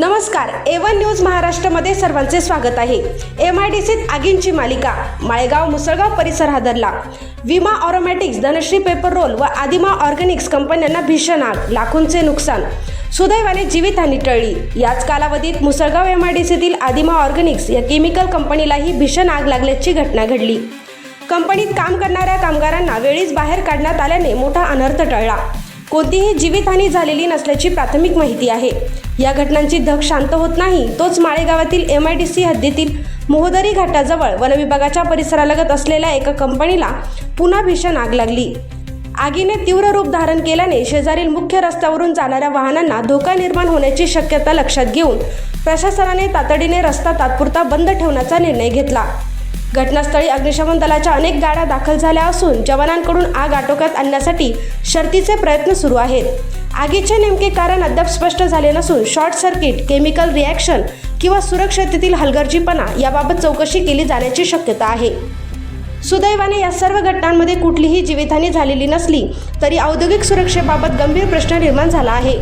नमस्कार ए one news महाराष्ट्रामध्ये सर्वांचे स्वागत आहे. एम आय डी सीत आगींची मालिका माळेगाव मुसळगाव परिसर हादरला. विमा ऑरोमॅटिक्स धनश्री पेपर रोल व आदिमा ऑर्गॅनिक्स कंपन्यांना भीषण आग लाखोंचे नुकसान. सुदैवाने जीवितहानी टळली. याच कालावधीत मुसळगाव एम आय डी सीतील आदिमा ऑर्गॅनिक्स या केमिकल कंपनीलाही भीषण आग लागल्याची घटना घडली. कंपनीत काम करणाऱ्या कामगारांना वेळीच बाहेर काढण्यात आल्याने मोठा अनर्थ टळला. कोणतीही जीवितहानी झालेली नसल्याची प्राथमिक माहिती आहे. या घटनांची धग शांत होत नाही. तोच माळेगावातील एम आय डी सी हद्दीतील मोहदरी घाटाजवळ वनविभागाच्या परिसरालगत असलेल्या एका कंपनीला पुन्हा भीषण आग लागली. आगीने तीव्र रूप धारण केल्याने शेजारील मुख्य रस्त्यावरून जाणाऱ्या वाहनांना धोका निर्माण होण्याची शक्यता लक्षात घेऊन प्रशासनाने तातडीने रस्ता तात्पुरता बंद ठेवण्याचा निर्णय घेतला. घटनास्थळी अग्निशमन दलाच्या अनेक गाड्या दाखल झाल्या असून जवानांकडून आग आटोक्यात आणण्यासाठी शर्तीचे प्रयत्न सुरू आहेत. आगीचे नेमके कारण अद्याप स्पष्ट झाले नसून शॉर्ट सर्किट केमिकल रिॲक्शन किंवा सुरक्षतेतील हलगर्जीपणा याबाबत चौकशी केली जाण्याची शक्यता आहे. सुदैवाने या सर्व घटनांमध्ये कुठलीही जीवितहानी झालेली नसली तरी औद्योगिक सुरक्षेबाबत गंभीर प्रश्न निर्माण झाला आहे.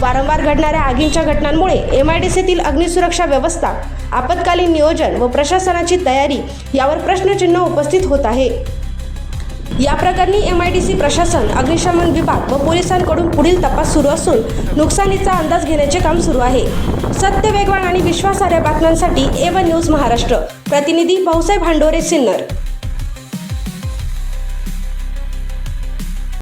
वारंवार घडणाऱ्या आगींच्या घटनांमुळे एम आय डी सीतील अग्निसुरक्षा व्यवस्था आपत्कालीन नियोजन व प्रशासनाची तयारी यावर प्रश्नचिन्ह उपस्थित होत आहे. या प्रकरणी एम आय डी सी प्रशासन अग्निशमन विभाग व पोलिसांकडून पुढील तपास सुरू असून नुकसानीचा अंदाज घेण्याचे काम सुरू आहे. सत्य वेगवान आणि विश्वासार्ह बातम्यांसाठी ए वन न्यूज महाराष्ट्र. प्रतिनिधी भाऊसाहेब हांडोरे सिन्नर.